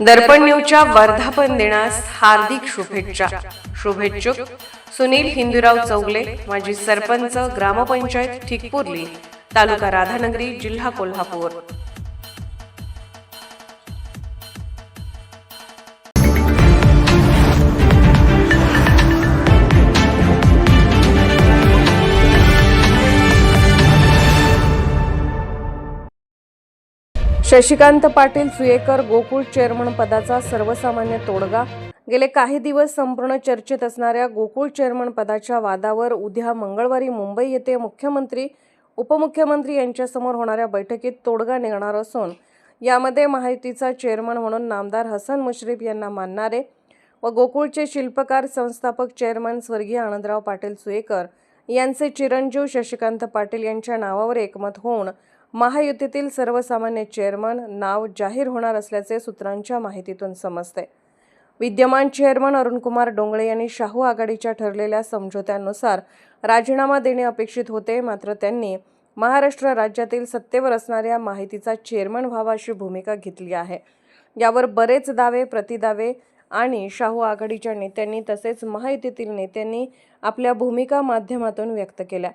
दर्पण न्यूजच्या वर्धापन दिनास हार्दिक शुभेच्छा. शुभेच्छुक सुनील हिंदूराव चौगले माजी सरपंच ग्रामपंचायत ठिकपुर्ली तालुका राधानगरी जिल्हा कोल्हापूर. शशिकांत पाटील सुयेकर गोकुळ चेअरमन पदाचा सर्वसामान्य तोडगा. गेले काही दिवस संपूर्ण चर्चेत असणाऱ्या गोकुळ चेअरमन पदाच्या वादावर उद्या मंगळवारी मुंबई येथे मुख्यमंत्री उपमुख्यमंत्री यांच्यासमोर होणाऱ्या बैठकीत तोडगा निघणार असून यामध्ये महायुतीचा चेअरमन म्हणून नामदार हसन मुश्रीफ यांना मानणारे व गोकुळचे शिल्पकार संस्थापक चेअरमन स्वर्गीय आनंदराव पाटील सुयेकर यांचे चिरंजीव शशिकांत पाटील यांच्या नावावर एकमत होऊन महायुतीतील सर्वसामान्य चेअरमन नाव जाहीर होणार असल्याचे सूत्रांच्या माहितीतून समजते. विद्यमान चेअरमन अरुणकुमार डोंगळे यांनी शाहू आघाडीच्या ठरलेल्या समझोत्यानुसार राजीनामा देणे अपेक्षित होते मात्र त्यांनी महाराष्ट्र राज्यातील सत्तेवर असणाऱ्या माहितीचा चेअरमन व्हावा अशी भूमिका घेतली आहे. यावर बरेच दावे प्रतिदावे आणि शाहू आघाडीच्या नेत्यांनी तसेच महायुतीतील नेत्यांनी आपल्या भूमिका माध्यमातून व्यक्त केल्या.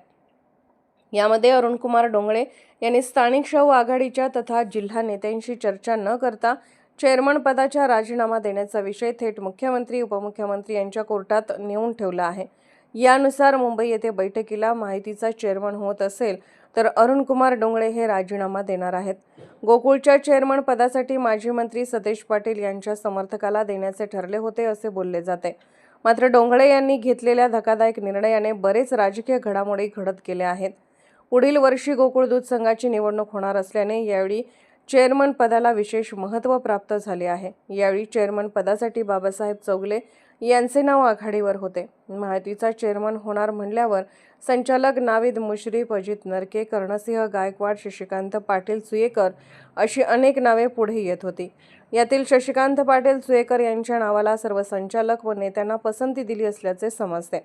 यामध्ये अरुणकुमार डोंगळे यांनी स्थानिक शाहू आघाडीच्या तथा जिल्हा नेत्यांशी चर्चा न करता चेअरमन पदाचा राजीनामा देण्याचा विषय थेट मुख्यमंत्री उपमुख्यमंत्री यांच्या कोर्टात नेऊन ठेवला आहे. यानुसार मुंबई येथे बैठकीला माहितीचा चेअरमन होत असेल तर अरुणकुमार डोंगळे हे राजीनामा देणार आहेत. गोकुळच्या चेअरमन पदासाठी माजी मंत्री सतेज पाटील यांच्या समर्थकाला देण्याचे ठरले होते असे बोलले जाते. मात्र डोंगळे यांनी घेतलेल्या धक्कादायक निर्णयाने बरेच राजकीय घडामोडी घडत गेल्या आहेत. पुढील वर्षी गोकुळ दूध संघाची निवडणूक होणार असल्याने यावेळी चेअरमन पदाला विशेष महत्त्व प्राप्त झाले आहे. यावेळी चेअरमन पदासाठी बाबासाहेब चौगले यांचे नाव आघाडीवर होते. माहितीचा चेअरमन होणार म्हणल्यावर संचालक नाविद मुश्रीफ अजित नरके कर्णसिंह गायकवाड शशिकांत पाटील सुयेकर अशी अनेक नावे पुढे येत होती. यातील शशिकांत पाटील सुयेकर यांच्या नावाला सर्व संचालक व नेत्यांना पसंती दिली असल्याचे समजते.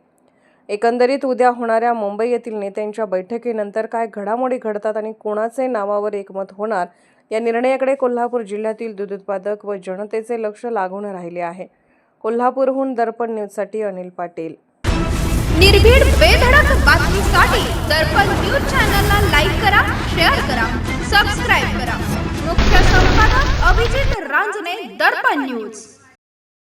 एकंदरीत उद्या होणाऱ्या मुंबई येथील नेत्यांच्या बैठकीनंतर काय घडामोडी घडतात आणि कोणाचे नावावर एकमत होणार या निर्णयाकडे कोल्हापूर जिल्ह्यातील दूध उत्पादक व जनतेचे लक्ष लागून राहिले आहे. कोल्हापूरहून दर्पण न्यूजसाठी अनिल पाटील. निर्भीड बेधडक बातमीसाठी दर्पण न्यूज चॅनलला लाईक करा शेअर करा सबस्क्राईब करा. मुख्य संपादक अभिजित रांजणे दर्पण न्यूज.